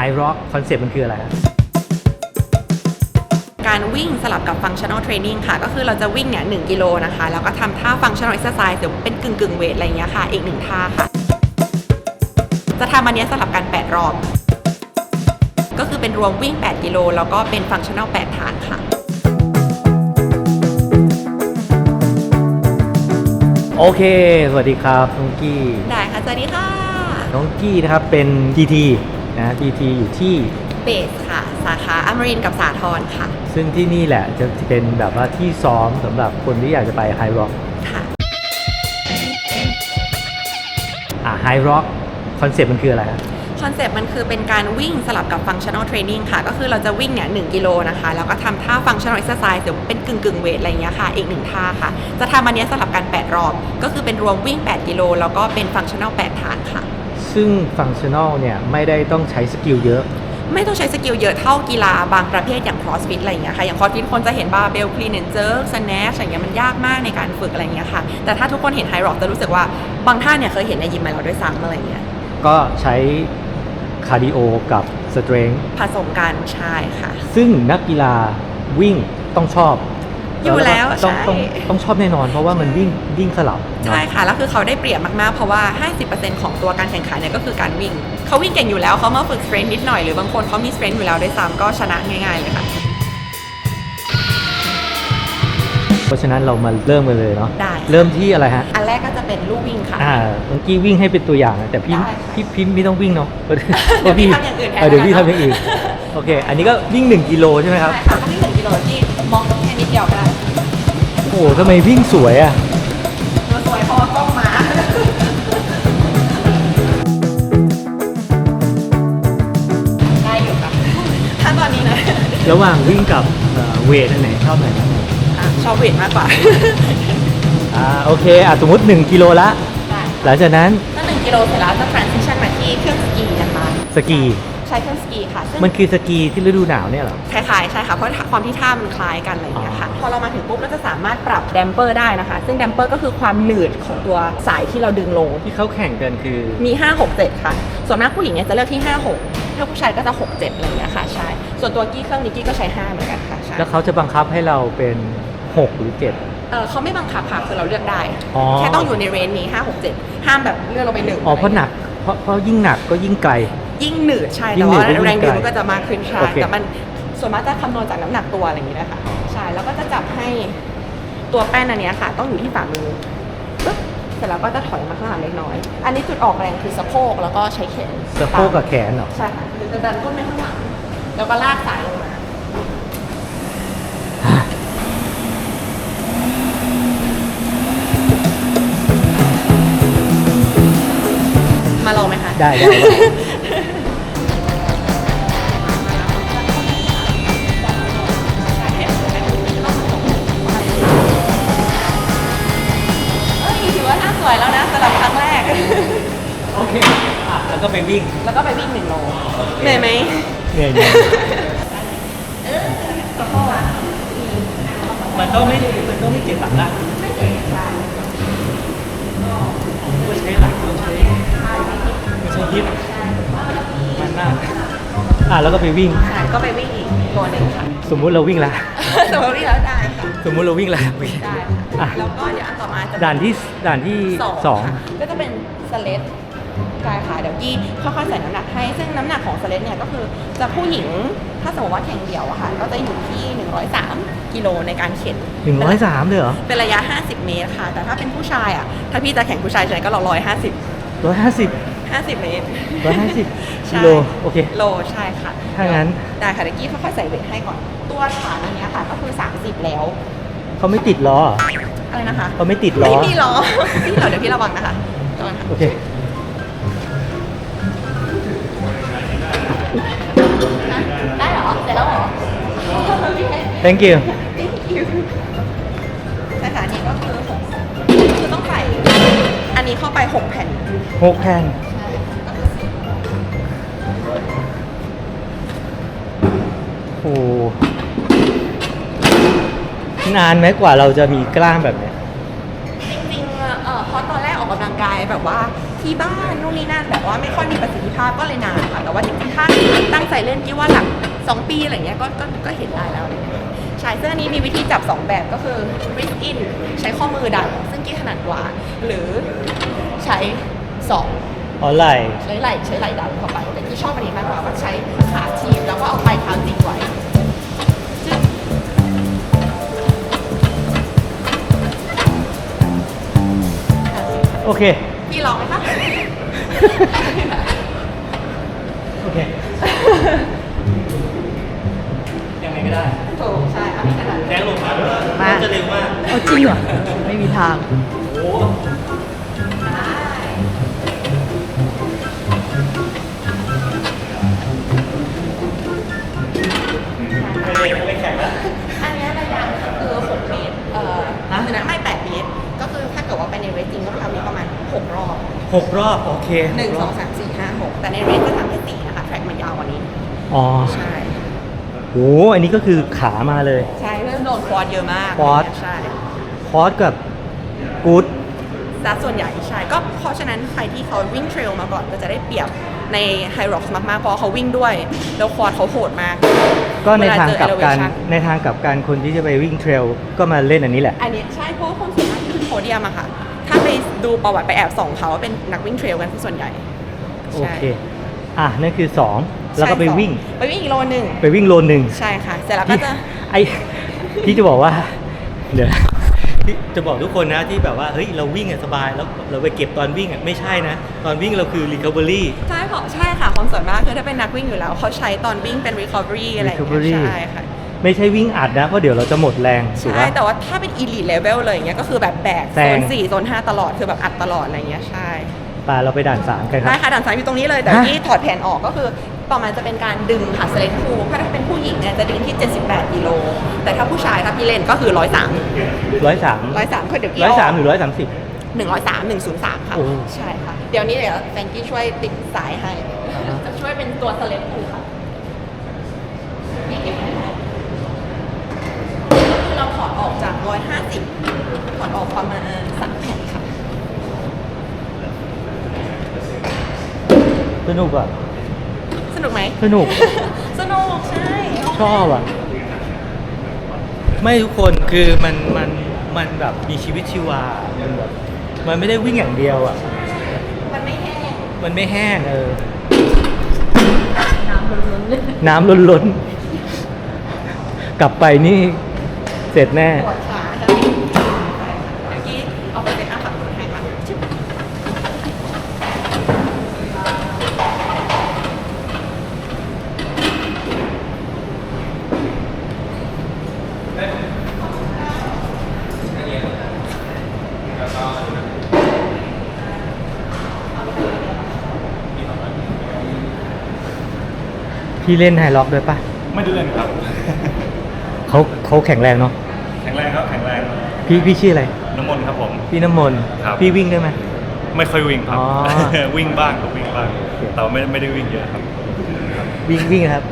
High Rock คอนเซ็ปต์มันคืออะไรฮะการวิ่งสลับกับ functional training ค่ะ ก็คือเราจะวิ่งเนี่ย1กิโลนะคะ แล้วก็ทำท่า functional exercise หรือเป็นกึ่งกึ่งเวทอะไรอย่างเงี้ยค่ะ อีกหนึ่งท่าค่ะ จะทำอันเนี้ยสลับกัน 8 รอบ ก็คือเป็นรวมวิ่ง 8 กิโล แล้วก็เป็น functional 8 ฐานค่ะโอเค สวัสดีครับน้องกี้ ได้ค่ะ สวัสดีค่ะ น้องกี้นะครับ เป็น GT นะ GT อยู่ที่เบสค่ะ สาขาอมรินทร์กับสาทรค่ะ ซึ่งที่นี่แหละจะเป็นแบบว่าที่ซ้อมสำหรับคนที่อยากจะไป High Rock ค่ะอ่า High Rock คอนเซ็ปต์มันคืออะไรฮะ คอนเซปต์มันคือเป็นการวิ่งสลับกับ functional training ค่ะ ก็คือเราจะวิ่งเนี่ย1กิโลนะคะ แล้วก็ทำท่า functional exercise หรือเป็นกึ่งกึ่งเวทอะไรอย่างเงี้ยค่ะ อีกหนึ่งท่าค่ะ จะทำอันเนี้ยสลับกัน 8 รอบ ก็คือเป็นรวมวิ่ง 8 กิโล แล้วก็เป็น functional 8ฐานค่ะ ซึ่ง Functional เนี่ยไม่ได้ต้องใช้สกิลเยอะ ไม่ต้องใช้สกิลเยอะเท่ากีฬาบางประเภทอย่าง crossfit อะไรอย่างเงี้ยค่ะ อย่าง crossfit คนจะเห็นบาร์เบลคลีนแอนเจอร์สแนชอย่างเงี้ยมันยากมากในการฝึกอะไรอย่างเงี้ยค่ะ แต่ถ้าทุกคนเห็นไฮร็อกจะรู้สึกว่าบางท่าเนี่ยเคยเห็นในยิมมาแล้วด้วยซ้ำอะไรอย่างเงี้ย ก็ใช้คาร์ดิโอกับสเตร n ง h ผสมกันใช่ค่ะ ซึ่งนักกีฬาวิ่งต้องชอบ อยู่แล้วต้องใช่ต้องต้องชอบแน่นอน เพราะว่ามันวิ่งวิ่งสลับเนอะ ใช่ค่ะ แล้วคือเขาได้เปรียบมากๆ เพราะว่า 50%ของตัวการแข่งขันเนี่ยก็คือการวิ่ง เขาวิ่งเก่งอยู่แล้วเขามาฝึกสเตรนนิดหน่อยหรือบางคนเขามีสเตรนอยู่แล้วด้วยซ้ำก็ชนะง่ายๆเลยค่ะ เพราะฉะนั้นเรามาเริ่มกันเลยเนาะ ได้ เริ่มที่อะไรฮะ อันแรกก็จะเป็นลู่วิ่งค่ะ อ่าเมื่อกี้วิ่งให้เป็นตัวอย่างนะแต่พี่ได้ค่ะพี่พี่ไม่ต้องวิ่งเนาะเดี๋ยวพี่ทำอย่างอื่นแทนเดี๋ยวพี่นะคะทำอย่างอื่น โอเค อันนี้ก็วิ่ง 1 กิโลใช่ไหมครับ ใช่ค่ะวิ่งหนึ่งกิโลที่มองแค่นิด เดียวก็ได้โอ้โหทำไมวิ่งสวยอะมันสวยเพราะว่ากล้องมา ได้อยู่ค่ะถ้าตอนนี้นะระหว่างวิ่งกับเอ่อเวทอันไหนชอบไหนมากกว่าอะชอบเวทมากกว่า อ่าโอเคอะสมมติ 1 กิโลละ ได้หลังจากนั้นถ้าหนึ่งกิโลเสร็จแล้วจะ transition มาที่เครื่องสกีนะคะ สกี ใช้เครื่องสกีค่ะซึ่ง มันคือสกีที่ฤดูหนาวเนี่ยเหรอ คล้ายๆใช่ค่ะเพราะความที่ท่ามันคล้ายกันอะไรอย่างเงี้ยค่ะพอเรามาถึงปุ๊บเราจะสามารถปรับแดมเปอร์ได้นะคะ ซึ่งแดมเปอร์ก็คือความหนืดของตัวสายที่เราดึงลง ที่เขาแข่งกันคือ มี 5 6 7 ค่ะ ส่วนมากผู้หญิงเนี่ยจะเลือกที่ 5 6 ถ้าผู้ชายก็จะ 6 7อะไรอย่างเงี้ยค่ะ ใช่ ส่วนตัวกี้เครื่องนี้กี้ก็ใช้ 5 เหมือนกันค่ะ ใช่แล้วเขาจะบังคับให้เราเป็น 6 หรือ 7 เออเขาไม่บังคับค่ะคือเราเลือกได้ อ๋อ แค่ต้องอยู่ในเรนจ์นี้ 5 6 7 ห้ามแบบเลื่อนลงไปหนึ่งอ๋อเพราะหนักเพราะเพราะยิ่งหนักก็ยิ่งไกล ยิ่งหนืดใช่ยิ่แต่งหนืดว่าก็ยิ่งแรงดึงไกลมันก็จะมากขึ้นใช่โอเค แต่มันส่วนมากจะคำนวณจากน้ำหนักตัวอะไรอย่างงี้นะคะใช่แล้วก็จะจับให้ตัวแป้นอันเนี้ยค่ะ ต้องอยู่ที่ฝ่ามือปึ๊บเสร็จแล้วก็จะถอยมาข้างหลังเล็กน้อย อันนี้จุดออกแรงคือสะโพกแล้วก็ใช้แขนสะโพกกับแขนเหรอใช่ค่ะหรือจะดันก้นไปข้างหลังแล้วก็ลากสายลงมา มาลองไหมคะ ได้ได้ได้ วก็ไปวิ่งแล้วก็ไปวิ่งหนึ่งโลเหนื่อยไหมเหนื่อยๆมันก็ไม่มันก็ไม่เจ็บหลังละไม่เจ็บค่ะก็ใช้หลังก็ใช้ไม่ใช่ฮิปมันมากอะแล้วก็ไปวิ่ง ใช่ก็ไปวิ่งอีกตัวหนึ่งค่ะ สมมุติเราวิ่งละ สมมติวิ่งแล้วได้ค่ะสมมุติเราวิ่งละโอเคได้อะค่ะแล้วก็เดี๋ยวอันต่อมาจะด่านที่ด่านที่สองสองค่ะก็จะเป็นสเลด ใช่ค่ะเดี๋ยวกี้ค่อยๆใส่น้ำหนักให้ ซึ่งน้ำหนักของสเลดเนี่ยก็คือจะผู้หญิงถ้าสมมติว่าแข่งเดี่ยวอะค่ะก็จะอยู่ที่ 103กิโลในการเข็นหนึ่งร้อยสามเลยเหรอเป็นระยะ 50 เมตรค่ะ แต่ถ้าเป็นผู้ชายอะถ้าพี่จะแข่งผู้ชายใช่ไหมก็ร้อยห้าสิบร้อยห้าสิบห้าสิบเมตรร้อยห้าสิบใช่กิโลโอเคโลใช่ค่ะถ้างั้นได้ค่ะเดี๋ยวกี้ค่อยๆใส่เวทให้ก่อนตัวฐานอันเนี้ยค่ะก็คือ 30 แล้วเขาไม่ติดล้อเหรออะไรนะคะเขาไม่ติดล้อ ไม่มีล้อพี่เหรอเดี๋ยวพี่ระวังนะคะระวังค่ะ โอเค thank you สถานีก็คือหกคือต้องใส่ อันนี้เข้าไป6แผ่น หกแผ่นโอ้โหนานไหมกว่าเราจะมีกล้ามแบบเนี้ย จริงๆเอ่อเพราะตอนแรกออกกำลังกายแบบว่า ที่บ้านนู่นนี่นั่นแบบว่าไม่ค่อยมีประสิทธิภาพก็เลยนานค่ะแต่ว่าจริงๆถ้าตั้งใส่เล่นกี่ว่าหลัก2ปีอะไรเงี้ยก็ก็ก็เห็นได้แล้วอะไรเงี้ยใช่เสื้อนี้มีวิธีจับ 2 แบบก็คือ wrist in ใช้ข้อมือดันซึ่งกี้ถนัดกว่า หรือใช้สองอ๋อไหลใช้ไหล่ใช้ไหล่ดันเข้าไปแต่ที่ชอบอันนี้มากกว่าว่าใช้ขาทีบแล้วก็เอาปลายเท้าจิกไว้จึ๊บโอเค พี่ลองไหมคะ โอเค ยังไงก็ได้ถูกใช่เอาพี่ถนัดแรงลงมามา จะเร็วมากเอาจริงเหรอ ไม่มีทาง โอ้ไม่ได้ไม่แข็งแล้วำนี้ประมาณ6รอบหกรอบ โอเค1หกรอบ2 3 4 5 6แต่ในเรสจะทำแค่4นะคะแทร็กมันยาวกว่านี้ อ๋อใช่โหอันนี้ก็คือขามาเลย ใช่เริ่มโดนควอดเยอะมากควอดใช่คอร์สกับกู๊ดซะส่วนใหญ่ใช่ก็เพราะฉะนั้นใครที่เขาวิ่งเทรลมาก่อนก็จะได้เปรียบในไฮร็อกมากๆเพราะเขาวิ่งด้วย แล้วควอดเขาโหดมาก ก็ในทางกลับกันเวลาเจอ elevation ในทางกลับกันคนที่จะไปวิ่งเทรลก็มาเล่นอันนี้แหละ อันนี้ใช่เพราะว่าคนส่วนมากที่ขึ้นโพเดียมอะค่ะถ้าไป ดูประวัติไปแอบส่องเขาว่าเป็นนักวิ่งเทรลกันส่วนใหญ่โอใช่เคอะนั่นคือ 2 แล้วก็ไปใช่สอวิ่งไปวิ่งอีกโลนึงไปวิ่งโลหนึ่ง ใช่ค่ะ เสร็จแล้วก็พี่จะไอพี่จะบอกว่า เดี๋ยวพี่จะบอกทุกคนนะที่แบบว่าเฮ้ยเราวิ่งอะสบายแล้วเราไปเก็บตอนวิ่งอะไม่ใช่นะ ตอนวิ่งเราคือ recovery ใช่เพราะใช่ค่ะคนส่วนมากคือถ้าเป็นนักวิ่งอยู่แล้วเขาใช้ตอนวิ่งเป็น recovery อะไรอย่างเงี้ recovery ยใช่ค่ะ ไม่ใช่วิ่งอัดนะเพราะเดี๋ยวเราจะหมดแรงถูกใช่ปะแต่ว่าถ้าเป็น elite level เลยอย่างเงี้ยก็คือแบบแบกแซโซงน4โซน5ตลอดคือแบบอัดตลอดอะไรเงี้ยใช่ไปเราไปด่านสามกันคได้รับค่ะด่านซ้ายอยู่ตรงนี้เลยแต่ฮะที่ถอดแผ่นออกก็คือต่อมาจะเป็นการดึงค่ะสเลนคูถ้าเป็นผู้หญิงเนี่ยจะดึงที่ 78กิโล แต่ถ้าผู้ชายถ้าพี่เล่นก็คือ 103ร้อยสาม103คือเดี๋ยวกี้ร้อยสามหรือร้อยสามสิบ103 103ค่ะโอ้ใช่ค่ะ เดี๋ยวนี้เดี๋ยวแฟรงกี้ช่วยติดสายให้อ่าฮะจะช่วยเป็นตัวสเลนคูค่ะนี่เก็บไว้ให้คือเราถอดออก จาก 150ถอดออกประมาณ3แผ่นค่ะ สนุกอะ สนุกไหม สนุก สนุก ใช่ ชอบอะ ไม่ทุกคนคือมันมันมันแบบมีชีวิตชีวา มันแบบมันไม่ได้วิ่งอย่างเดียวอะ มันไม่แห้ง มันไม่แห้งเออ น้ำล้นๆเลยน้ำล้นๆ กลับไปนี่ เสร็จแน่ ปวดขาค่ะเมื่อกี้เอาไปเป็นอาหารให้ค่ะชิบพี่เล่นไฮล็อกด้วยปะไม่ได้เล่นครับ เขาเขาแข็งแรงเนาะแข็งแรงครับแข็งแรงพี่พี่ชื่ออะไร น้ำมนต์ครับผม พี่น้ำมนต์ครับ พี่วิ่งได้ไหม ไม่ค่อยวิ่งครับ อ๋อ วิ่งบ้างครับวิ่งบ้าง แต่ว่าไม่ไม่ได้วิ่งเยอะครับ วิ่งวิ่งครับ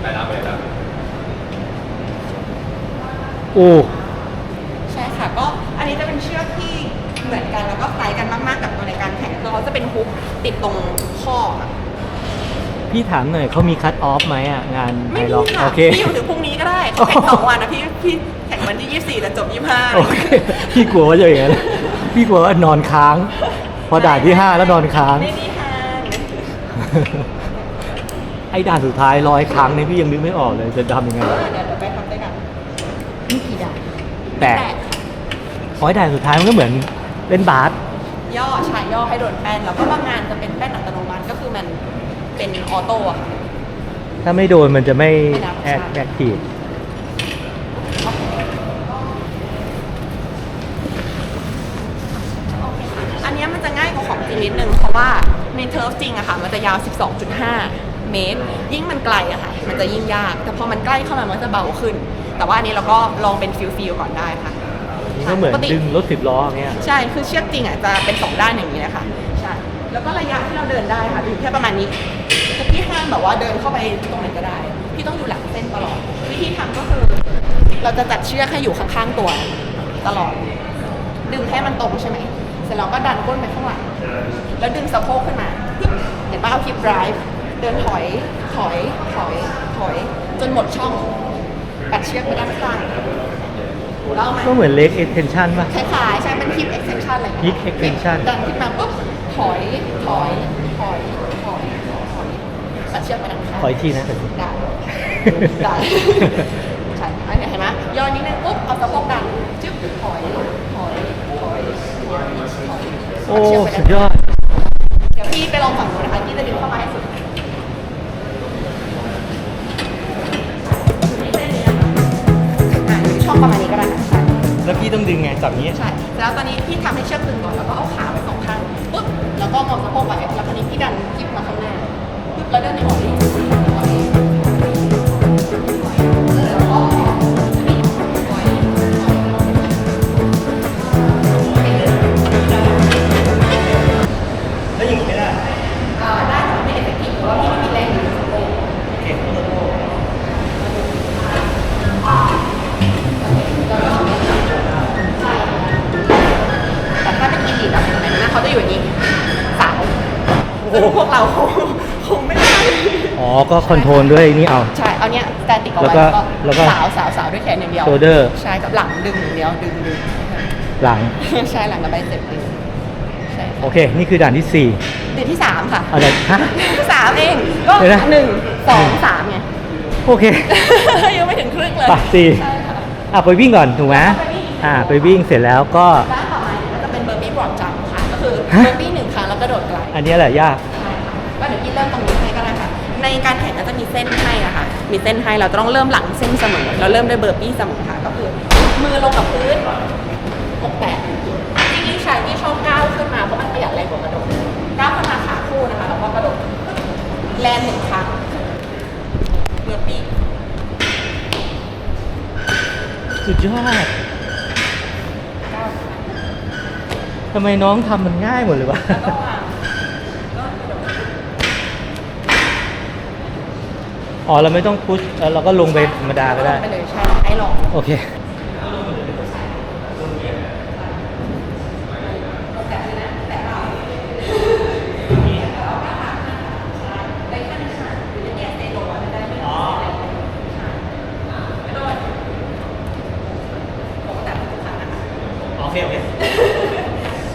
ไปรับไปรับโอ้ใช่ค่ะก็อันนี้จะเป็นเชือกที่เหมือนกันแล้วก็คล้ายกันมากๆกับตัวในการแข่งคือเขาจะเป็นฮุกติดตรงข้อค่ะ พี่ถามหน่อยเขามีคัตออฟไหมอะ งานไฮไม่มีล็อกค่ะโอเค พี่อยู่ถึงพรุ่งนี้ก็ได้เขาแข่งสองวันนะพี่พี่แข่งวันที่ 24แต่จบ 25 โอเค พี่กลัวว่าจะอย่างนั้นพี่กลัวว่านอนค้าง พอด่านที่ห้าแล้วนอนค้าง ไม่มีทางไอ้ด่านสุดท้ายร้อยครั้งนี่พี่ยังนึกไม่ออกเลยจะทำยังไงเดี๋ยวเดี๋ยวไปทำด้วยกันนี่กี่ด่านแต่ร้อยด่านสุดท้ายมันก็เหมือนเล่นบาสย่อใชายย่อให้โดนแป้นแล้วก็บางงานจะเป็นแป้นอัตโนมัติก็คือมัน เป็นออโต้อะค่ะ ถ้าไม่โดนมันจะไม่ไม่นับแอคใช่ แอคทีฟอันเนี้ยมันจะง่ายกว่าของจริงนิดนึง เพราะว่าในเทิร์ฟจริงอะค่ะ มันจะยาว 12.5 เมตร ยิ่งมันไกลอะค่ะ มันจะยิ่งยาก แต่พอมันใกล้เข้ามามันก็จะเบาขึ้น แต่ว่าอันนี้เราก็ลองเป็นฟิลฟิลก่อนได้ค่ะก็เหมือนปกติ ดึงรถสิบล้ออย่างเงี้ยใช่ คือเชือกจริงอะจะเป็นสองด้านอย่างนี้นะคะ ใช่ แล้วก็ระยะที่เราเดินได้ค่ะอยู่แค่ประมาณนี้คือพี่ห้าม แบบว่าเดินเข้าไปตรงไหนก็ได้ พี่ต้องอยู่หลังเส้นตลอด วิธีทำก็คือ เราจะจัดเชือกให้อยู่ข้างๆตัว ตลอด ดึงให้มันตรงใช่ไหม เสร็จแล้วก็ดันก้นไปข้างหลัง แล้วดึงสะโพกขึ้นมา เห็นป่ะเอาคลิป drive เดินถอย ถอย ถอย ถอย จนหมดช่อง ปัดเชือกไปด้านข้างแล้วเอาใหม่ ก็เหมือน leg extension ป่ะ คล้ายๆใช่เป็น hip extension อะไรอย่างเงี้ย hip extension ดันขึ้นมาปุ๊บถอย ถอย ถอยถอยถอยปัด เชือกไปด้านข้างขออีกทีนะได้ได้ใช่อันนี้เห็นไหมย่อนิดนึงปุ๊บเอาสะโพกดันจึ๊บถอยถอยถอยถอยถอยโอ้ปัดเชืกไปสุด้านดยอด เดี๋ยวพี่ไปลองฝั่งนู้นนะคะพี่จะดึงเข้ามาให้สุดอะช่องประมาณนี้ก็ได้ค่ะใช่แล้วพี่ต้องดึงไงจับอย่างนี้ ใช่ แล้วตอนนี้พี่ทำให้เชือกตึงก่อน แล้วก็เอาขาไปสองข้าง ปุ๊บ แล้วก็มองสะโพกไปแล้วตอนนี้พี่ดันยิบมาข้างหน้า ปุ๊บแล้วเดินถอย ก็คอนโทรลด้วยนี่เอา ใช่ เอาเนี้ยสแตนติกเอาแล้วไว้ก็แล้วแล้วก็ก็สาวสาวสาวด้วยแขนอย่างเดียว shoulder ใช่กับหลังดึงอย่างเดียวดึงดึงหลัง ใช่หลังกับใบเสร็จดึงใช่โอเค นี่คือด่านที่สี่เดือนที่สามค่ะอะไรฮะ สามเอง ก็เดี๋ยวนะ หนึ่งสองสามไง โอเค ยังไม่ถึงครึ่งเลยไปสี่ ใช่ค่ะ อะไปวิ่งก่อนถูกไหมไปวิ่งอ่าไปวิ่งเสร็จแล้วก็ ด้านต่อมาเนี่ยก็จะเป็นเบอร์บี้บรอดจัมค่ะ ก็คือฮะ เบอร์บี้หนึ่งครั้งแล้วกระโดดไกลอันนี้แหละยาก ใช่ค่ะก็เดี๋ยวพี่เริ่มตรงนี้ให้ ก็ได้ค่ะในการแข่งก็จะมีเส้นให้อะค่ะ มีเส้นให้เราจะต้องเริ่มหลังเส้นเสมอ เราเริ่มด้วยเบอร์ปี้เสมอค่ะ ก็คือมือลงกับพื้นอกแตะที่นี่ใช้ที่ชอบก้าวขึ้นมาเพราะมันประหยัดแรงกว่ากระโดดก้าวขึ้นมาขาคู่นะคะแล้วก็กระโดดแลนหนึ่งครั้งเบอร์ปี้สุดยอดก้าวขึ้นมาทำไมน้องทำมันง่ายหมดเลยวะ แล้วก็วางก็กระโดด อ๋อเราไม่ต้องพุชแล้วเราก็ลงไปธรรมดาก็ได้ลงไปเลยใช่ให้ลองโอเค โอเค โอเค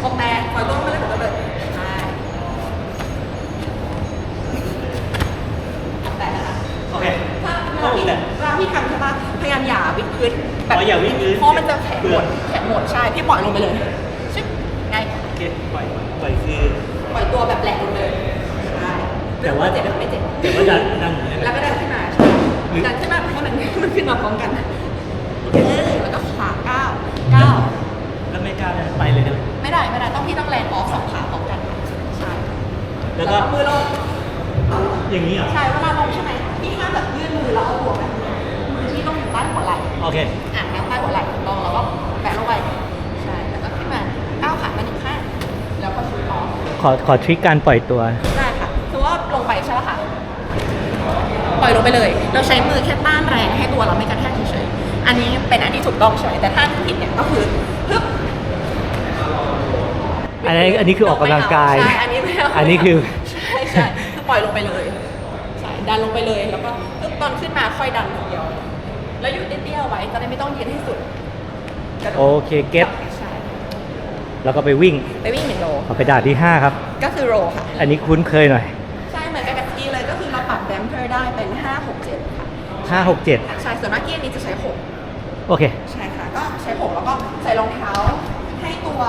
ออกแต่ปล่อยตัวมาเลยผมก็เลยใช่ออกแต่นะคะ โอเค ถ้าเวลาพี่เวลาพี่ทำใช่ปะพยายามอย่าวิดพื้นแบบ อ๋ออย่าวิดพื้น เพราะมันจะแข็งหมดแข็งหมดใช่พี่ปล่อยลงไปเลยชึบไง โอเค ปล่อย ปล่อยคือ ปล่อยตัวแบบแหลกลงเลยใช่ แต่ว่า เจ็บไม่เจ็บ แต่ว่าดันดันอย่างนี้ แล้ว นะ ก็ดันขึ้นมาใช่ดันขึ้นมาให้มันมันขึ้นมาพร้อมกันเออแล้วก็ขาก้าวก้าว แล้วไม่กล้าเลยไปเลยได้ไหม ไม่ได้ไม่ได้ต้องพี่ต้องแรงออกสองขาพร้อมกันใช่ แล้วก็ มือลง อย่างนี้เหรอใช่เวลาลงใช่ไหมพี่ห้ามแบบยื่นมือแล้วเอาหัวแบบนี้มือที่ต้องอยู่ใต้หัวไหล่โอเคอะนั่งใต้หัวไหล่ลงแล้วก็แบะลงไปใช่แล้วก็ขึ้นมาก้าวขามาหนึ่งข้างแล้วก็ชูต่อขอขอทริคการปล่อยตัวได้ค่ะคือว่าลงไปใช่ไหมคะปล่อยลงไปเลย เราใช้มือแค่ต้านแรงให้ตัวเราไม่กระแทกเฉยๆอันนี้เป็นอันที่ถูกต้องใช่ไหมแต่ถ้าผิดเนี่ยก็คือฮึบอันนี้อันนี้คือออกกำลังกายใช่อันนี้ไม่เอาอันนี้คือ ใช่ใช่คือปล่อยลงไปเลยใช่ ดันลงไปเลย แล้วก็ฮึบตอนขึ้นมาค่อยดันทีเดียว แล้วอยู่เตี้ยๆไว้จะได้ไม่ต้องยืนให้สุดกระโดดโอเคเก็ตใช่แล้วก็ไปวิ่งไปวิ่งหนึ่งโลขอไปด่านที่ 5 ครับ ก็คือโรค่ะ อันนี้คุ้นเคยหน่อย ใช่เหมือนกันกับสกีเลยก็คือเราปรับแดมเพอร์ได้เป็น 5 6 7 ค่ะ5 6 7 ใช่ส่วนมากเกียร์นี้จะใช้6โอเคใช่ค่ะ ก็ใช้ 6 แล้วก็ใส่รองเท้าให้ตัว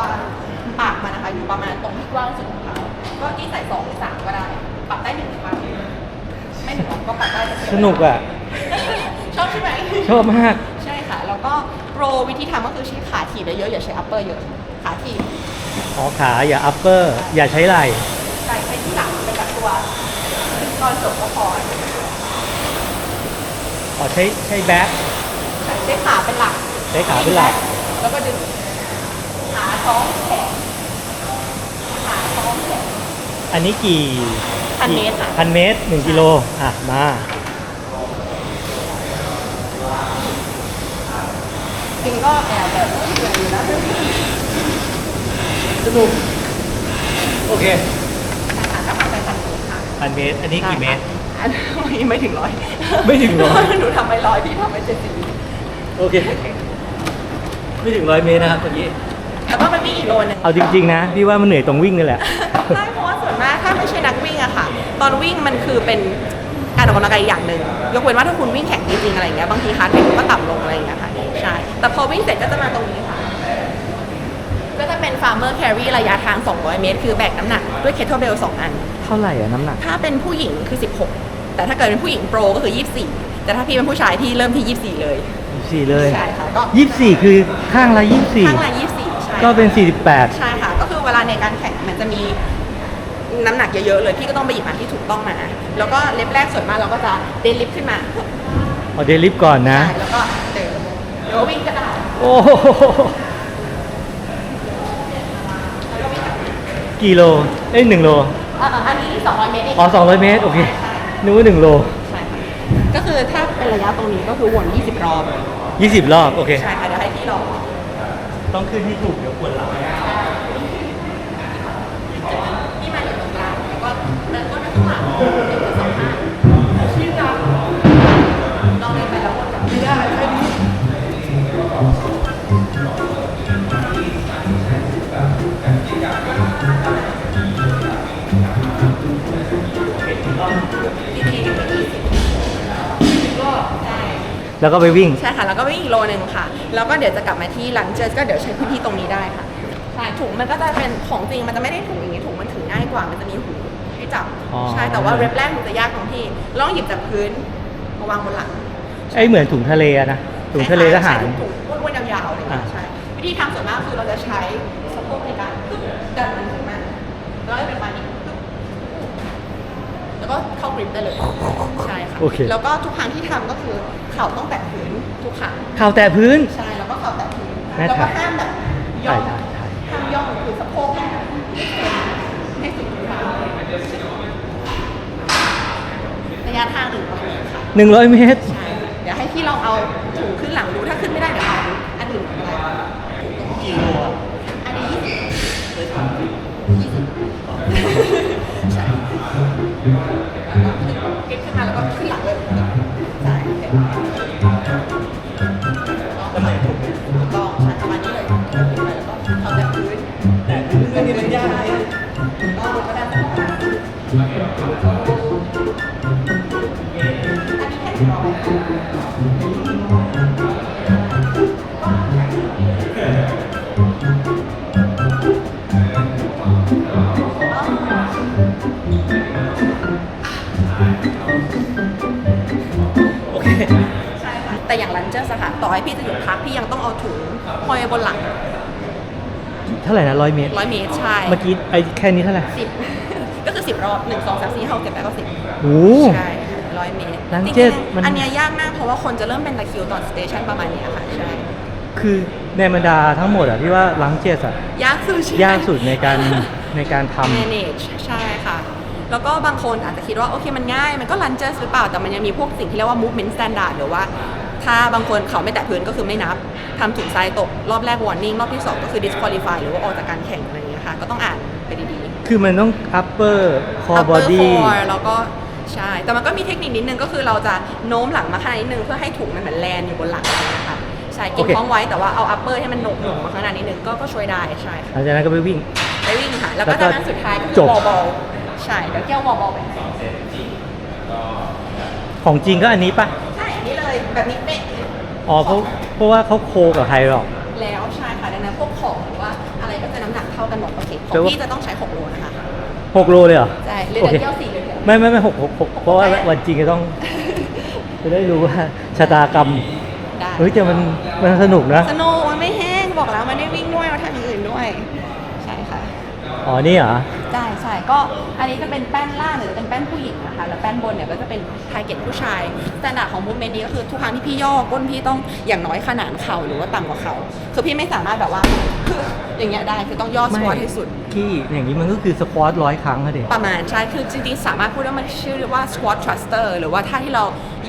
ปากมันนะคะ อยู่ประมาณตรงที่กว้างสุดของเท้าก็ที่ใส่2หรือ3ก็ได้ ปรับได้หนึ่งครั้งไม่ถึง ก็ปรับได้แต่เสียสนุกอะ ชอบใช่ไหมชอบมาก ใช่ค่ะ แล้วก็โรวิธีทำก็คือใช้ขาถีบเยอะๆอย่าใช้อัปเปอร์เยอะ ขาถีบอ๋อขาอย่าอัปเปอร์ อย่าใช้ไหล่ใส่ไปที่หลังไปกับตัวตอนจบก็พออ๋อใช้ใช้แบ็คใช้ขาเป็นหลัก ใช้ขาเป็นหลัก แล้วก็ดึงขาท้องแขนขาท้องแขนอันนี้กี่ พันเมตรค่ะ พันเมตรหนึ่งกิโลอะมาจริงก็แอบแบบเออเหนื่อยอยู่นะสนุกโอเคค่ะถ้าฟังไปพันเมตรค่ะพันเมตร อันนี้กี่เมตร อันนี้ไม่ถึงร้อยไม่ถึงร้อย หนูทำไปร้อยพี่ทำไปเจ็ดสิบโอเค ไม่ถึงร้อยเมตรนะครับเมื่อกี้แต่ว่ามันมีอีกโลนึงเอาจริงๆนะ พี่ว่ามันเหนื่อยตรงวิ่งนี่แหละ ใช่ ตอนวิ่งมันคือเป็นการออกกำลังกายอย่างหนึ่งยกเว้นว่าถ้าคุณวิ่งแข่งจริงๆอะไรอย่างเงี้ยบางทีฮาร์ดเรทก็ต่ำลงอะไรอย่างเงี้ยค่ะใช่แต่พอวิ่งเสร็จก็จะมาตรงนี้ค่ะ ก็จะเป็น farmer carry ระยะทาง 200 เมตร คือแบกน้ำหนักด้วย kettlebell 2อัน เท่าไหร่อะน้ำหนัก ถ้าเป็นผู้หญิงคือ 16 แต่ถ้าเกิดเป็นผู้หญิงโปรก็คือ 24 แต่ถ้าพี่เป็นผู้ชายพี่เริ่มที่ 24 เลยสี่เลย ใช่ค่ะก็ยี่สิบสี่คือข้างละยี่สิบสี่ข้างละ24 ใช่ก็เป็นสี่สิบแปดใช่ค่ะ ก็คือเวลาในการแข่งมันจะมี น้ำหนักเยอะๆเลยพี่ก็ต้องไปหยิบอันที่ถูกต้องมา แล้วก็เล็บแรกส่วนมากเราก็จะเดนลิฟต์ขึ้นมาเอาเดลิฟต์ก่อนนะใช่แล้วก็เดินเดี๋ยววิ่งก็ได้โอ้โหกี่โล เอ้ยหนึ่งโลอะอันนี้200 เมตรเองอ๋อสองร้อยเมตร โอเค นึกว่าหนึ่งโลใช่ค่ะก็คือถ้าเป็นระยะตรงนี้ก็คือวน 20 รอบยี่สิบรอบ โอเค ใช่ค่ะเดี๋ยวให้พี่ลอง ต้องขึ้นที่ถูกเดี๋ยวปวดหลัง แล้ววนกลับไม่ได้แค่นี้แล้วก็ไปวิ่ง ใช่ค่ะ แล้วก็วิ่งอีกโลนึงค่ะ แล้วก็เดี๋ยวจะกลับมาที่ลันเจอร์ก็เดี๋ยวใช้พื้นที่ตรงนี้ได้ค่ะใช่ถุงมันก็จะเป็นของจริงมันจะไม่ได้ถุงอย่างนี้ถุงมันถือง่ายกว่ามันจะมีหูให้จับ อ๋อ ใช่แต่ว่าเร็บแรกมันจะยากตรงที่ลองหยิบจากพื้นมาวางบนหลังไอ้เหมือนถุงทะเลอะนะถุงทะเลทหาร ใช่ถุงอ้วนๆยาวๆเลยอ่า ใช่วิธีทำส่วนมากคือเราจะใช้สะโพกในการปึ๊บดันมันขึ้นมาแล้วก็เป็นมานี้ปึ๊บแล้วก็เข้ากริปได้เลยใช่ค่ะโอเค แล้วก็ทุกครั้งที่ทำก็คือเข่าต้องแตะพื้นทุกครั้งเข่าแตะพื้น ใช่แล้วก็เข่าแตะพื้นแม่แล้วก็ถ่ายห้ามแบบย่องถ่ายถ่ายห้ามย่องคือสะโพกให้แบบให้สุดทุกครั้ง ระยะทางหนึ่งร้อยเมตรค่ะหนึ่งร้อยเมตร ใช่เดี๋ยวให้พี่ลองเอาถุงขึ้นหลังดูถ้าขึ้นไม่ได้เดี๋ยวเอาอันอื่นก็ได้กี่โลอันนี้ยี่สิบยี่สิบใช่แล้วก็ขึ้นเก็บขึ้นมาแล้วก็ขึ้นหลังเลยใช่โอเคทำไมถูกถูกต้องใช่ประมาณนี้เลยขึ้นไปแล้วก็เอาแต่พื้นแต่พื้นนี่มันยากไหมถูกต้องแล้วก็ได้ โอเคใช่ค่ะแต่อย่างรันเจอร์สค่ะต่อให้พี่จะหยุดพักพี่ยังต้องเอาถุงห้อยไว้บนหลังเท่าไหร่นะร้อยเมตรร้อยเมตรใช่เมื่อกี้ไอ้แค่นี้เท่าไหร่สิบก็คือสิบรอบหนึ่งสองสามสี่ห้าหกเจ็ดแปดเก้าสิบโอ้ใช่ร้อยเมตร รันจริงเจอร์ๆมันอันเนี้ยยากมากเพราะว่าคนจะเริ่มเป็นตะคริวตอนสเตชันประมาณเนี้ยค่ะใช่คือในบรรดาทั้งหมดอะที่ว่าลังเจสอะยากสุดใช่ยากสุดในการในการทำ manage ใช่ค่ะ แล้วก็บางคนอาจจะคิดว่าโอเคมันง่าย มันก็ lunges หรือเปล่าแต่มันยังมีพวกสิ่งที่เรียกว่า movement standard หรือว่า ถ้าบางคนเขาไม่แตะพื้นก็คือไม่นับทำถุงทรายตก รอบแรก warning รอบที่ 2 ก็คือ disqualify หรือว่าออกจากการแข่งอะไรอย่างเงี้ยค่ะก็ต้องอ่านไปดีๆคือมันต้อง upper core upper body core แล้วก็ ใช่ แต่มันก็มีเทคนิคนิดนึงก็คือเราจะโน้มหลังมาข้างหน้านิดนึงเพื่อให้ถุงมันเหมือนแลนอยู่บนหลังอะไรอย่างเงี้ยค่ะใช่เก็บโอเค ท้องไว้แต่ว่าเอา upper ให้มันโหนกหนมาข้างหน้านิดนึงก็ก็ช่วยได้ใช่ค่ะหลังจากนั้นก็ไปวิ่ง ไปวิ่งค่ะแล้วก็แล้วก็จากนั้นสุดท้ายก็คืจอบวอลบอลใช่เดี๋ยวเกี่ยววอลบอลไปให้ของจริงก็อันนี้ปะใช่อันนี้เลยแบบนี้เป๊ะอ๋อเพราะเพราะว่าเขาโคกับไฮร็อก แล้วใช่ค่ะดังนั้นพวกของหรือว่าอะไรก็จะน้ำหนักเท่ากันหมดโอเคขอแปลงว่า พี่จะต้องใช้6โลนะคะ หกโลเลยเหรอใช่เรือโอเค เกี่ยวสี่เรือเดียว ไม่ไม่ไม่หกหกหกเพราะว่าวันจริงจะต้อง จะได้รู้ว่าชะตากรรมได้เฮ้ยแต่มันมันสนุกนะ สนุกมันไม่แห้งบอกแล้วมันได้วิ่งด้วยมันทำอย่างอื่นด้วย ใช่ค่ะ อ๋อนี่เหรอใช่ใช่ก็อันนี้จะเป็นแป้นล่างหรือจะเป็นแป้นผู้หญิงนะคะแล้วแป้นบนเนี่ยก็จะเป็นทาร์เก็ตผู้ชายสแตนดาร์ดของมูฟเมนต์นี้ก็คือทุกครั้งที่พี่ย่อก้นพี่ต้องอย่างน้อยขนานเข่าหรือว่าต่ำกว่าเข่าคือพี่ไม่สามารถแบบว่าอย่างเงี้ยได้คือต้องย่อสควอตให้สุด ที่อย่างนี้มันก็คือสควอตร้อยครั้งอะเด็ประมาณใช่คือจริงๆสามารถพูดว่ามันชื่อว่า squat thruster หรือว่าท่าที่เรา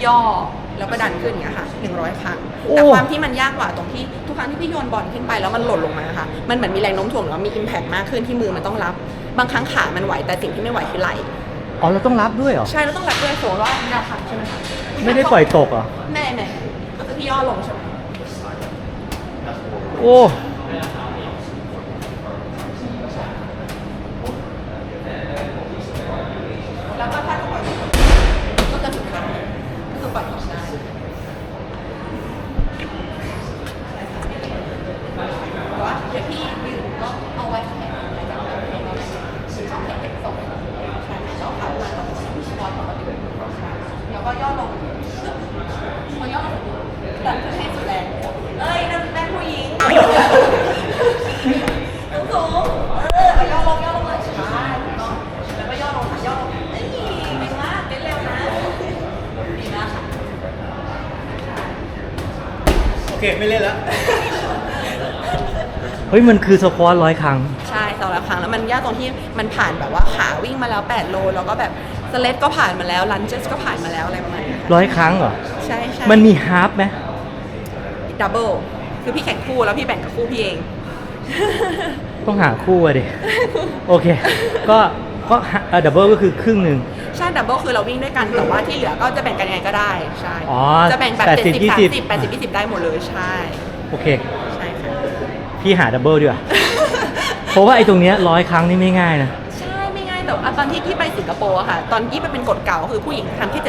ย่อแล้วก็ดันขึ้นอย่างเงี้ยค่ะ100 ครั้ง แต่โอ้ความที่มันยากกว่าตรงที่ ทุกกครั้งที่พี่โยนบอลขึ้นไปแล้วมันหล่นลงมาค่ะ มันเหมือนมีแรงโน้มถ่วงหรือว่ามีอิมแพกมากขึ้นที่มือมันต้องรับ บางครั้งขามันไหวแต่สิ่งที่ไม่ไหวคือไหล่อ๋อเราต้องรับด้วยเหรอ ใช่เราต้องรับด้วยสมมติว่าเราทำใช่ไหมคะไม่ได้ปล่อยตกเหรอ แม่แม่ก็คือพี่ย่อลงใช่ไหมโอ้ แล้วก็ถ้าจะปล่อยก็จะสุดท้ายก็คือปล่อยได้แต่ว่าเดี๋ยวพี่ยืนก็เอาไว้แขนอะไรแบบนี้ช่องแขนเป็นทรงใช่แล้วขามาแล้วก็ช้อนปกติแล้วก็ย่อลงพอย่อลงแต่เพื่อให้สุดแรงเอ้ยนั่นแม่ผู้หญิงสูงสูงเออเอาย่อลงย่อลงเลยใช่ถูกต้องแล้วก็ย่อลงค่ะย่อลงเอ้ยเก่งมากเล่นเร็วนะดีมากค่ะ โอเค ไม่เล่นแล้ว เฮ้ยมันคือสควอตร้อยครั้ง ใช่สองร้อยครั้งแล้วมันยากตรงที่มันผ่านแบบว่าขาวิ่งมาแล้ว 8 โล แล้วก็แบบสเลตก็ผ่านมาแล้วลันเจสก็ผ่านมาแล้วอะไรประมาณเนี้ยค่ะร้อยครั้งเหรอ ใช่ใช่มันมีฮาร์ปไหมดับเบิลคือพี่แข่งคู่แล้วพี่แบ่งกับคู่พี่เอง ต้องหาคู่อะดิ โอเค ก็ก็ดับเบิลก็คือครึ่งหนึ่ง ใช่ดับเบิลคือเราวิ่งด้วยกันแต่ว่าที่เหลือก็จะแบ่งกันยังไงก็ได้ ใช่ อ๋อจะแบ่งแบบ80 70 20 30 80 20ได้หมดเลยใช่ โอเคใช่ค่ะ พี่หาดับเบิลดีกว่า เพราะว่าไอ้ตรงเนี้ยร้อยครั้งนี่ไม่ง่ายนะ ใช่ไม่ง่ายแต่ว่าตอนที่กี้ไปสิงคโปร์อะค่ะ ตอนกี้ไปเป็นกฎเก่าคือผู้หญิงทำแค่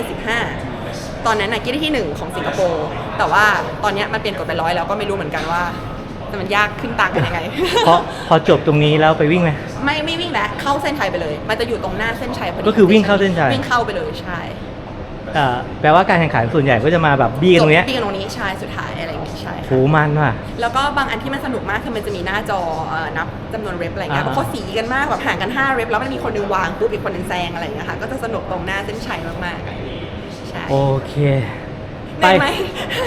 75 ตอนนั้นน่ะกี้ได้ที่หนึ่งของสิงคโปร์แต่ว่าตอนเนี้ยมันเปลี่ยนกฎไปร้อยแล้วก็ไม่รู้เหมือนกันว่าแต่มันยากขึ้นต่างกันยังไง พอพอจบตรงนี้แล้วไปวิ่งไหม ไม่ไม่วิ่งแล้วเข้าเส้นชัยไปเลย มันจะอยู่ตรงหน้าเส้นชัยพอดีก็คือวิ่งเข้าเส้นชัย วิ่งเข้าไปเลยใช่ เอ่อแปลว่าการแข่งขันส่วนใหญ่ก็จะมาแบบบี้กันตรงเนี้ย จบที่ตรงนี้ใช่สุดท้ายอะไรอย่างเงี้ยใช่ โหค่ะมันว่ะ แล้วก็บางอันที่มันสนุกมากคือมันจะมีหน้าจอเอ่อนับจำนวนเรปอะไรเงี้ยอ่าเพราะเขาสีกันมากแบบห่างกัน5เรปแล้วมันมีคนหนึงวางปุ๊บอีกคนหนึงแซงอะไรอย่างเงี้ยค่ะก็จะสนุกตรงหน้าเส้นชัยมากๆใช่ โอเคเหนื่อยไหม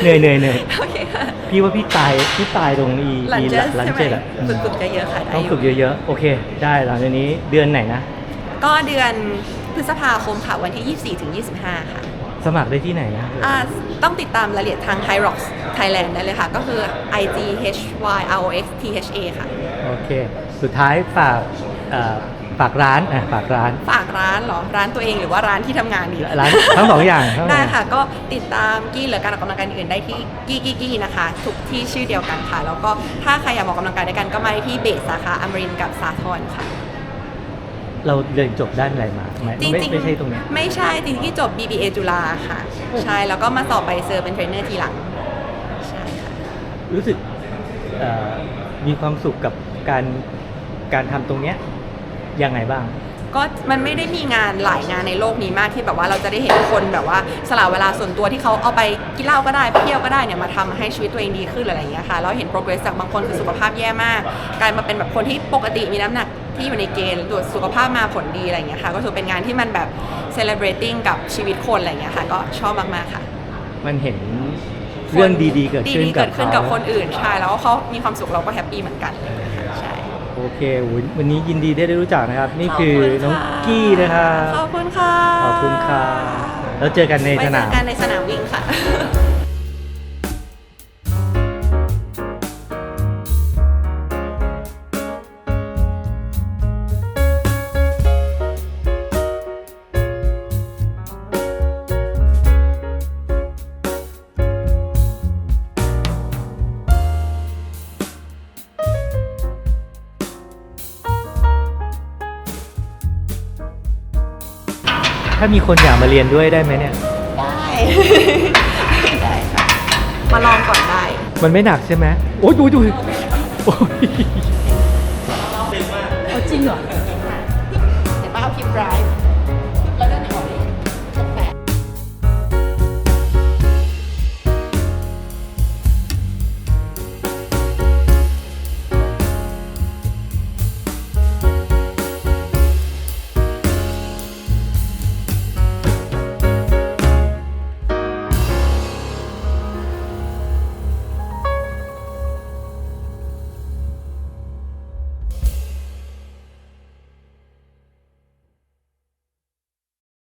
เหนื่อยเหนื่อยเหนื่อยโอเคค่ะพี่ว่าพี่ตายพี่ตายตรงอีหลังอีเจอหลังใช่ไหมเจ็ดอะฝึกๆเยอะๆค่ะได้ต้องยู่ ฝึกเยอะๆ โอเค ได้หลังจากนี้เดือนไหนนะ ก็เดือนพฤษภาคมค่ะ วันที่ 24 ถึง 25 ค่ะ สมัครได้ที่ไหนนะอ่าต้องติดตามรายละเอียดทาง High Rocks Thailand ได้เลยค่ะ ก็คือ I G H Y R O X T H A ค่ะ โอเค สุดท้ายฝากเอ่อฝากร้านอะฝากร้าน ฝากร้านเหรอ ร้านตัวเองหรือว่าร้านที่ทำงานดีร้านทั้งสองอย่างทั้งสองอย่าง ได้ค่ะ ก็ติดตามกี้หรือการออกกำลังกายอื่นได้ที่กี้กี้กี้นะคะ ทุกที่ชื่อเดียวกันค่ะ แล้วก็ถ้าใครอยากออกกำลังกายด้วยกันก็มาได้ที่เบสสาขาอมรินทร์กับสาทรค่ะ เราเรียนจบด้านอะไรมาไม่จริงไม่ๆไม่ใช่ตรงเนี้ยไม่ใช่จริงๆที่จบ BBA จุฬาค่ะ ใช่ แล้วก็มาสอบไปเซอร์เป็นเทรนเนอร์ทีหลัง ใช่ค่ะ รู้สึกเอ่อมีความสุขกับการการทำตรงเนี้ยยังไงบ้าง ก็มันไม่ได้มีงานหลายงานในโลกนี้มากที่แบบว่าเราจะได้เห็นคนแบบว่าสละเวลาส่วนตัวที่เขาเอาไปกินเหล้าก็ได้ไปเที่ยวก็ได้เนี่ยมาทำให้ชีวิตตัวเองดีขึ้นอะไรอย่างเงี้ยค่ะเราเห็น progress จากบางคนคือสุขภาพแย่มากกลายมาเป็นแบบคนที่ปกติมีน้ำหนัก ที่อยู่ในเกณฑ์ตรวจสุขภาพมาผลดีอะไรอย่างเงี้ยค่ะ ก็ถือเป็นงานที่มันแบบ celebrating กับชีวิตคนอะไรอย่างเงี้ยค่ะ ก็ชอบมากๆค่ะ มันเห็นเรื่องดีๆเกิดขึ้นดีๆกัเกิบดขึ้นเขากับคนอื่นใช่แล้วเขามีความสุขเราก็แฮปปี้เหมือนกันใช่โอเคอุ๊ยวันนี้ยินดีได้รู้จักนะครับ นี่คือน้องกี้นะครับขอบคุณค่ะขอบคุณค่ะแล้วเจอกันในไว้สเจนาอมกันในสนามวิ่งค่ะ ถ้ามีคนอยากมาเรียนด้วยได้ไหมเนี่ย ได้ ได้ค่ะ มาลองก่อนได้ มันไม่หนักใช่ไหมโอ้ยดูดูโอ้ย เอาจริงเหรอ